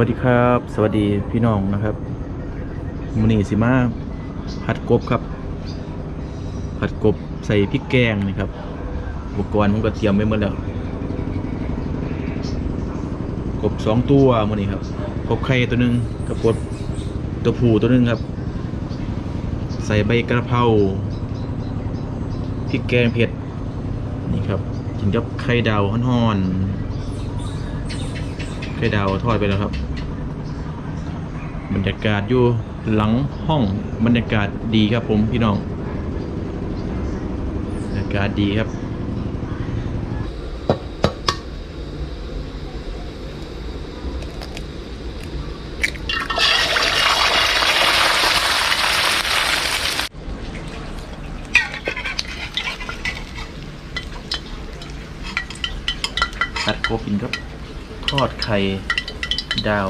วัสดีครับ สวัสดีพี่น้องนะครับมูนีสิมาผัดกบครับ ผัดกบใส่พริกแกงนี่ครับ อุปกรณ์ผมก็เตรียมไว้หมดแล้ว กบสองตัวมูนี่ครับ กบไข่ตัวหนึ่งกับกบตัวผู้ตัวหนึ่งครับ ใส่ใบกระเพราพริกแกงเผ็ดนี่ครับกินกับไข่ดาวห่อนๆไข่ดาวทอดไปแล้วครับ บรรยากาศอยู่หลังห้องบรรยากาศดีครับผมพี่น้องบรรยากาศดีครับตัดโกกินครับ ทอดไข่ ดาว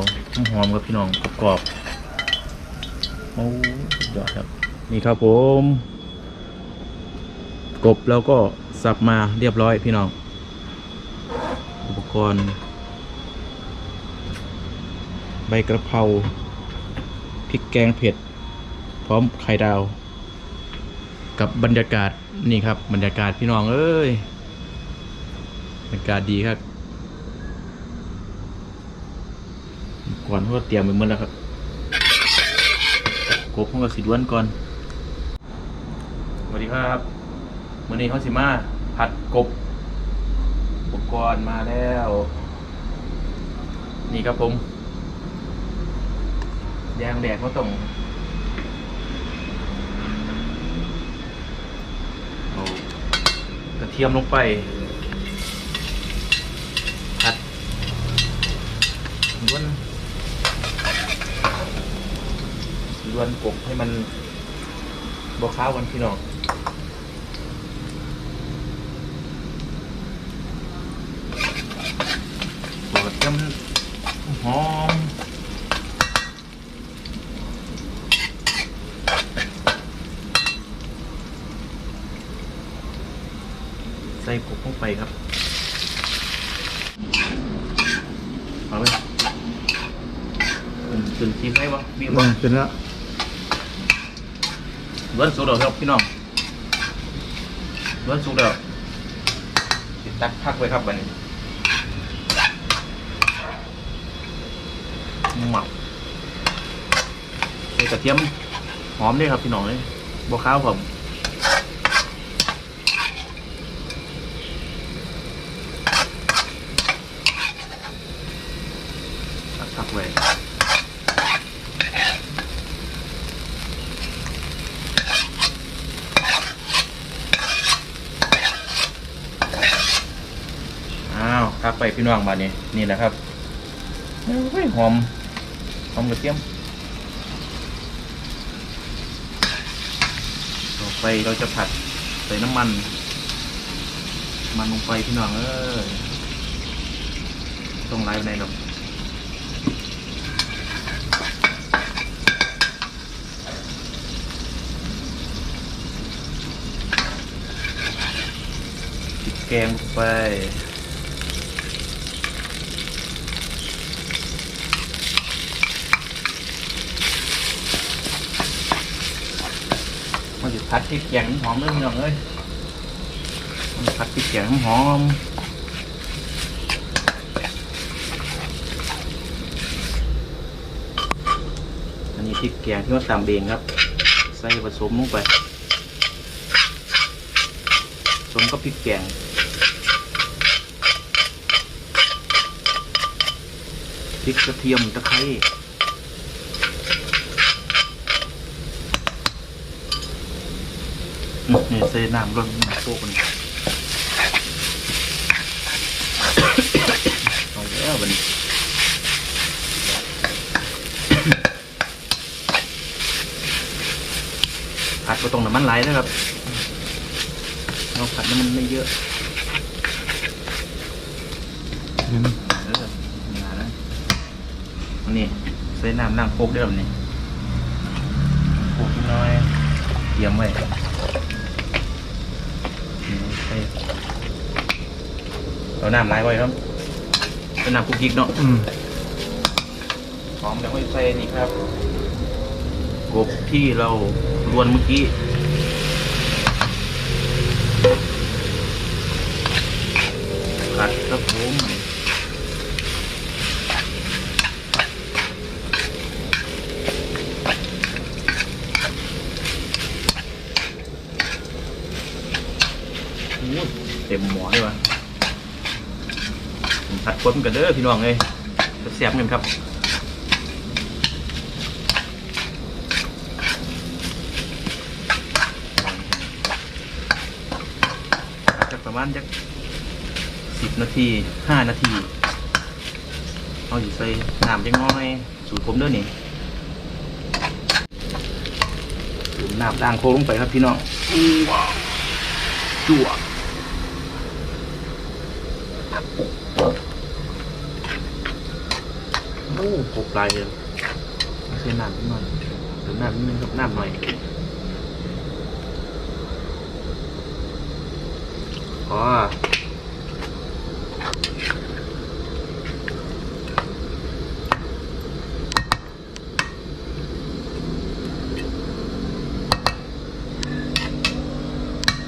หอมครับพี่น้องกรอบโอ้ยอดครับ นี่ครับผม กบแล้วก็สับมาเรียบร้อยพี่น้อง อุปกรณ์ ใบกระเพราพริกแกงเผ็ด พร้อมไข่ดาว กับบรรยากาศนี่ครับ บรรยากาศพี่น้องเอ้ยบรรยากาศดีครับ ก่อนเขาก็เตรียมไปหมดแล้วครับกบเขาก็สิด้วนก่อนสวัสดีครับวันนี้เขาสิมาผัดกบ อุปกรณ์มาแล้ว นี่ครับผมยางแดกเขาต้องเอากระเทียมลงไป ผัดล้วน ล้วนกบให้มันบวข้าวกันพี่น้องตัวกระเทียมหอมใส่กบลงไปครับ เอาเลยตื่นทีมได้ปะมีลปะงเป็นแล้ว เบิ้ลสุกแล้วครับพี่น้องเบิ้ลสุกแล้วติดตักพักไว้ครับบันนี้หมักกระเทียมหอมด้วยครับพี่น้องเลยบวข้าวผมตักพักไว้ อ้าวพัก ไปพี่น้องมานี่นี่แหละครับโอ้ยหอมหอมกระเทียมต่อไปเราจะผัดใส่น้ำมัน มันลงไปพี่น้องเอ้ยต้องไล่ไปไหนหรอกพริกแกงลงไป มันจะ ผัดพริกแกงหอมเลยพี่น้องเอ้ยมันผัดพริกแกงหอมอันนี้พริกแกงที่ว่าตำเองครับ ใส่ผสมลงไปผสมกับพริกแกงพริกกระเทียมตะไคร้ อืม นี่ใส่น้ำร้อนน้ำโคกนี่เอาแล้วบัดนี้ผัดก็ต้องน้ำมันไหลายนะครับเราผัดน้ำมันไม่เยอะเห็นเออนาแล้วอันนี้ใส่น้ำน้ำโคกด้วยแบบนี้โคกนิดน้อยเตรียมไว้ เอาน้ำลายไว้ครับเป็นน้ำคุกกิ๊กเนาะอืมอมแล้วค่อยใส่นี่ครับกบที่เราลวนเมื่อกี้ผัดครับผมโอ้ยเต็ม หมอเลยวะผัดคนกันเด้อพี่น้องเลยเสียบกันครับจักประมาณจักสิบนาทีห้านาทีเอาอยู่ใส่น้ำจังน้อยสูตรผมเด้อนี่จุ่มน้ำด่างโคลงไปครับพี่น้องจั่ว โอ้โหปลายเลยใส่น้ำนิดหน่อยเติมน้ำนิดนึงครับน้ำหน่อย อ๋อ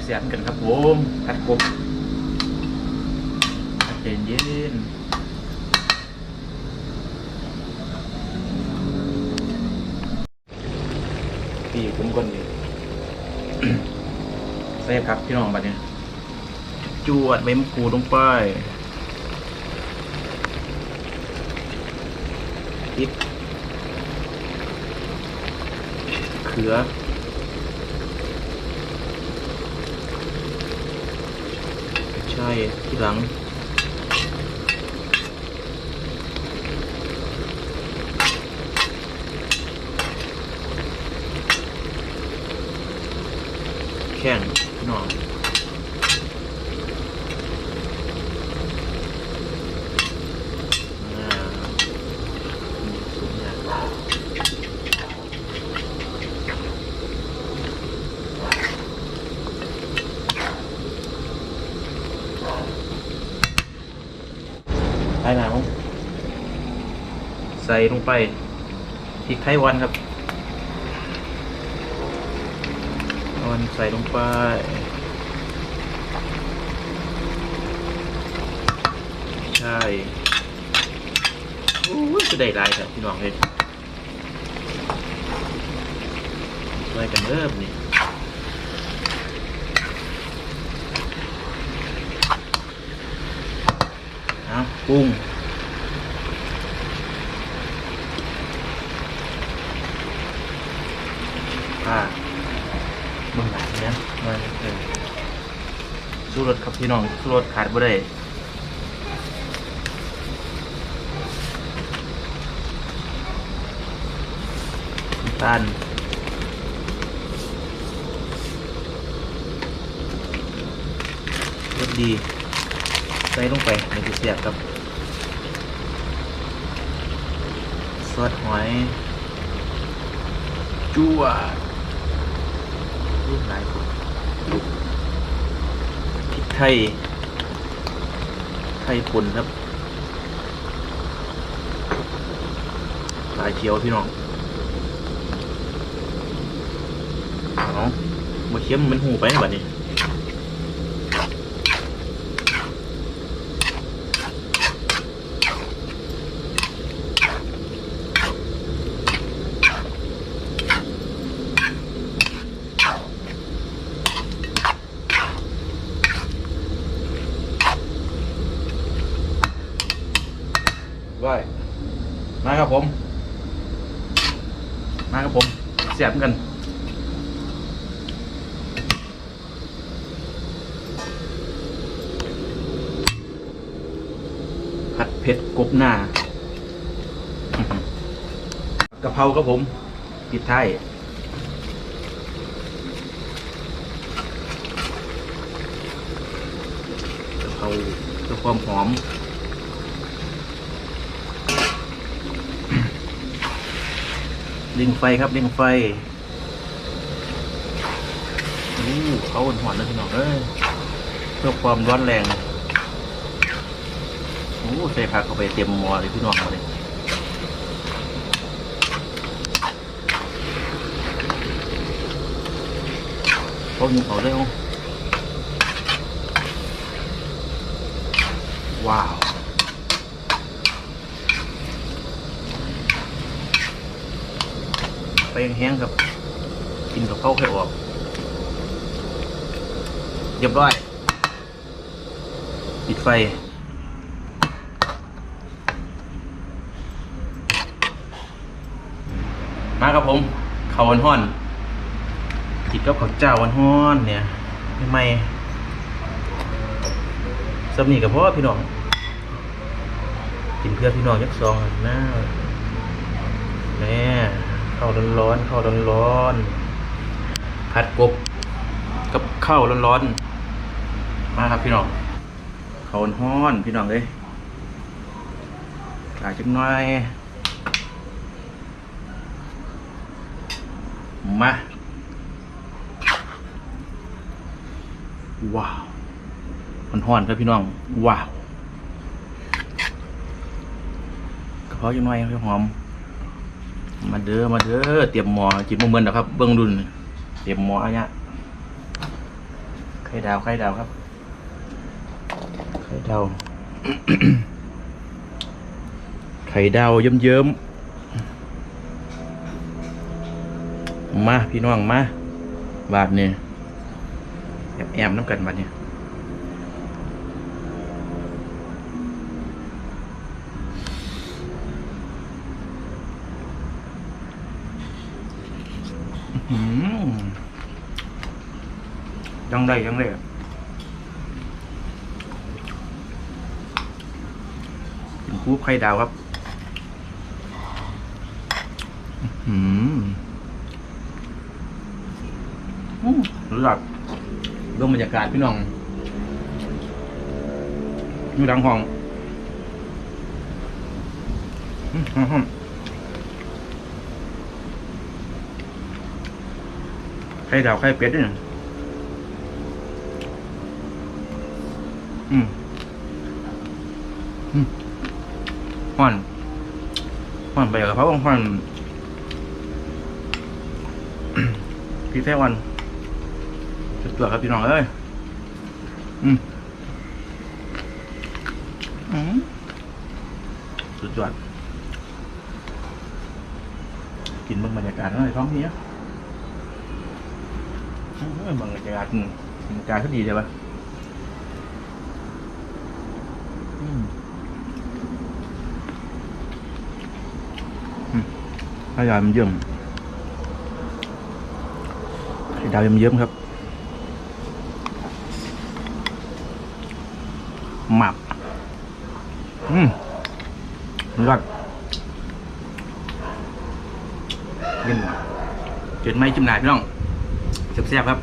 เสียนกันครับผมผัดกบผัดเย็นเย็น พี่ผมก่อนนี่ใส่ครับพี่น้องบัดนี้จวดใบมะกรูดลงไปพริกเขือใช่ที่หลัง แข้งพี่น้อง อ่าสุดยอดใส่น้ำ ใส่ลงไปพริกไทยวันครับวันใส่ลงไปใช่โอ้จะได้ลายครับพี่น้องเลยช่วยกันเริ่มนี่เอาปรุงอ่าเบิ่งหลังเนี่ยมาเออสู้ รถครับพี่น้องรถขาดบ่ได้ตาลรสดีใส่ลงไปในกุเสียบครับซอสหอยจั่วรูปลายคน ไทยไทยป่นครับลายเขียวพี่น้องเอามาเคี้ยมมันหูไปนะบัดนี้ ว้าย มาครับผม มาครับผมเสียบกันผัดเผ็ดกบหน้ากะเพราครับผมปิดท้ายกะเพราเพื่อความหอม เร่งไฟครับเร่งไฟอู้เขาหอนเลยพี่น้องเอ้ยเพื่อความร้อนแรงโอ้ใส่ผักเข้าไปเต็มมอเลยพี่น้องเลยเขาหนุ่มเขาได้ห้องว้าว ไปแห้งๆครับ กินกับข้าวไข่ออกเรียบร้อยปิดไฟ มาครับผมข้าวันห้อนกินกับข้าวเจ้าวันห้อนเนี่ยไม่ไม่สำนีกับพ่อพี่น้องกินเพื่อพี่น้องยักซองหน้าแม่ ข้าวร้อนๆข้าวร้อนๆผัดกบกับข้าวร้อนๆมาครับพี่น้องข้าวห้อนพี่น้องเลยกาจักหน่อยมาว้าวมันห้อนครับพี่น้อง ว้าวกระเพาะยังน้อยครับหอม มาเด้อมาเด้อเตรียมหมอจิตมเมินนะครับ เบื้องดุนเตรียมหมออันเนี้ยไข่ดาวไข่ดาวครับไข่ดาวไข่ดาวเยิ้มๆมาพี่น้องมาบาทเนี่ยแอบแอมน้ำกันบาทเนี่ย ยังได้ยังได้อะเป็นคูไข่ดาวครับอืมรู้จักเรื่องบรรยากาศพี่น้องอยู่ดังห้องอืมอืมอืม ไข่ดาวไข่เป็ดด้วยนะอืมอืมห่อนห่อนไปกับเขาห่อนพี่แท้วันจุดตัวครับพี่น้องเอ้ยอืมอืมสุดยอดกินเบางบรรยากาศหน่อยท้องนี้อืม บรรยากาศอืมบรรยากาศก็ดีเลยปะอืมอืมขยายมันเยิ่มไข่ดาวเยิ้มๆครับ หมับอืมยอดเย็นเจ็ดไม้จิ้มหนาพี่น้อง แซ่บๆครับ